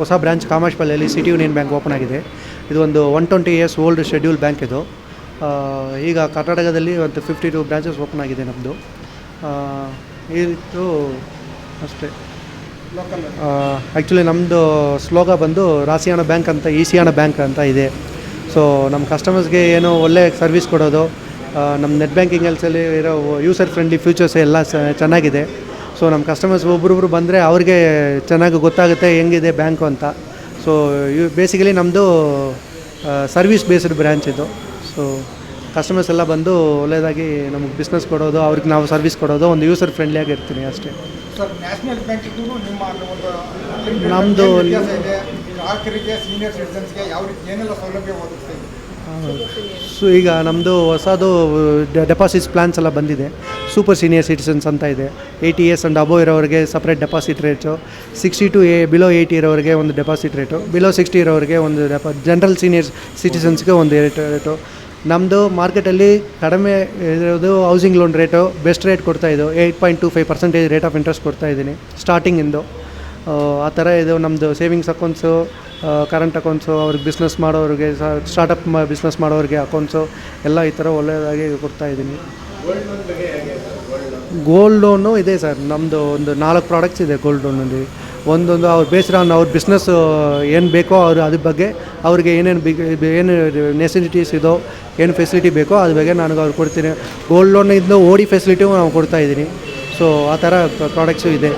ಹೊಸ ಬ್ರಾಂಚ್ ಕಾಮಾಶ್ಪಲ್ಲಿಯಲ್ಲಿ city union bank open ಆಗಿದೆ. ಇದು ಒಂದು one twenty years old schedule bank ಇದು. ಈಗ ಕರ್ನಾಟಕದಲ್ಲಿ ಒಂದು ಫಿಫ್ಟಿ ಟು ಬ್ರಾಂಚಸ್ ಓಪನ್ ಆಗಿದೆ ನಮ್ಮದು ಇದು ಅಷ್ಟೇ. ಆ್ಯಕ್ಚುಲಿ ನಮ್ಮದು ಸ್ಲೋಗ ಬಂದು ರಾಸಿಯಾಣ ಬ್ಯಾಂಕ್ ಅಂತ, ಈಸಿಯಾಣ ಬ್ಯಾಂಕ್ ಅಂತ ಇದೆ. ಸೊ ನಮ್ಮ ಕಸ್ಟಮರ್ಸ್ಗೆ ಏನೋ ಒಳ್ಳೆ ಸರ್ವಿಸ್ ಕೊಡೋದು. ನಮ್ಮ ನೆಟ್ ಬ್ಯಾಂಕಿಂಗ್ ಎಲ್ಸಲ್ಲಿ ಇರೋ ಯೂಸರ್ ಫ್ರೆಂಡ್ಲಿ ಫ್ಯೂಚರ್ಸ್ ಎಲ್ಲ ಚೆನ್ನಾಗಿದೆ. ಸೊ ನಮ್ಮ ಕಸ್ಟಮರ್ಸ್ ಒಬ್ರೊಬ್ರು ಬಂದರೆ ಅವ್ರಿಗೆ ಚೆನ್ನಾಗಿ ಗೊತ್ತಾಗುತ್ತೆ ಹೆಂಗಿದೆ ಬ್ಯಾಂಕು ಅಂತ. ಸೊ ಇವು ಬೇಸಿಕಲಿ ನಮ್ಮದು ಸರ್ವಿಸ್ ಬೇಸ್ಡ್ ಬ್ರ್ಯಾಂಚ್ ಇದು. ಸೊ ಕಸ್ಟಮರ್ಸ್ ಎಲ್ಲ ಬಂದು ಒಳ್ಳೆಯದಾಗಿ ನಮಗೆ ಬಿಸ್ನೆಸ್ ಕೊಡೋದು ಅವ್ರಿಗೆ ನಾವು ಸರ್ವಿಸ್ ಕೊಡೋದು ಒಂದು ಯೂಸರ್ ಫ್ರೆಂಡ್ಲಿಯಾಗಿ ಆಗಿರ್ತೀನಿ ಅಷ್ಟೇ. ನಮ್ಮದು ಸೀನಿಯರ್ ಸಿಟಿಸನ್ಸ್ಗೆ ಯಾವ ರೀತಿ ಏನೆಲ್ಲ ಸೌಲಭ್ಯ ಸೊ ಈಗ ನಮ್ಮದು ಹೊಸದು ಡೆಪಾಸಿಟ್ಸ್ ಪ್ಲ್ಯಾನ್ಸ್ ಎಲ್ಲ ಬಂದಿದೆ. ಸೂಪರ್ ಸೀನಿಯರ್ ಸಿಟಿಸನ್ಸ್ ಅಂತ ಇದೆ. ಏಯ್ಟಿ ಇಯರ್ಸ್ ಆ್ಯಂಡ್ ಅಬೋವ್ ಇರೋರಿಗೆ separate deposit rate sixty to a below eighty ಇರೋರಿಗೆ ಒಂದು ಡೆಪಾಸಿಟ್ ರೇಟು ಬಿಲೋ ಸಿಕ್ಸ್ಟಿ ಇರೋರಿಗೆ ಒಂದು ಡೆಪಾ ಜನರಲ್ ಸೀನಿಯರ್ ಸಿಟಿಸನ್ಸ್ಗೆ ಒಂದು ರೇಟ್ ರೇಟು ನಮ್ಮದು ಮಾರ್ಕೆಟಲ್ಲಿ ಕಡಿಮೆ ಇರೋದು housing loan rate best rate ಕೊಡ್ತಾಯಿದ್ದು eight point two five percentage rate of interest ಕೊಡ್ತಾ ಇದ್ದೀನಿ ಸ್ಟಾರ್ಟಿಂಗಿಂದು ಆ ಥರ ಇದು ನಮ್ಮದು ಸೇವಿಂಗ್ಸ್ ಅಕೌಂಟ್ಸು ಕರೆಂಟ್ ಅಕೌಂಟ್ಸು ಅವ್ರಿಗೆ ಬಿಸ್ನೆಸ್ ಮಾಡೋರಿಗೆ ಸ್ಟಾರ್ಟಪ್ ಬಿಸ್ನೆಸ್ ಮಾಡೋರಿಗೆ ಅಕೌಂಟ್ಸು ಎಲ್ಲ ಈ ಥರ ಒಳ್ಳೆಯದಾಗಿ ಕೊಡ್ತಾ ಇದ್ದೀನಿ. ಗೋಲ್ಡ್ ಲೋನು ಇದೆ ಸರ್. ನಮ್ಮದು ಒಂದು ನಾಲ್ಕು ಪ್ರಾಡಕ್ಟ್ಸ್ ಇದೆ ಗೋಲ್ಡ್ ಲೋನಲ್ಲಿ ಒಂದೊಂದು ಅವ್ರು ಆನ್ ಅವ್ರ ಬಿಸ್ನೆಸ್ ಏನು ಬೇಕೋ ಅವ್ರು ಅದ್ರ ಬಗ್ಗೆ ಅವ್ರಿಗೆ ಏನೇನು ಏನು ನೆಸಿಲಿಟೀಸ್ ಇದೋ, ಏನು ಫೆಸಿಲಿಟಿ ಬೇಕೋ ಅದ್ರ ಬಗ್ಗೆ ನನಗೆ ಅವ್ರು ಕೊಡ್ತೀನಿ. ಗೋಲ್ಡ್ ಲೋನ್ ಇಂದ ಓಡಿ ಫೆಸಿಲಿಟಿಯೂ ನಾವು ಕೊಡ್ತಾ ಇದ್ದೀನಿ. ಸೊ ಆ ಥರ ಪ್ರಾಡಕ್ಟ್ಸು ಇದೆ.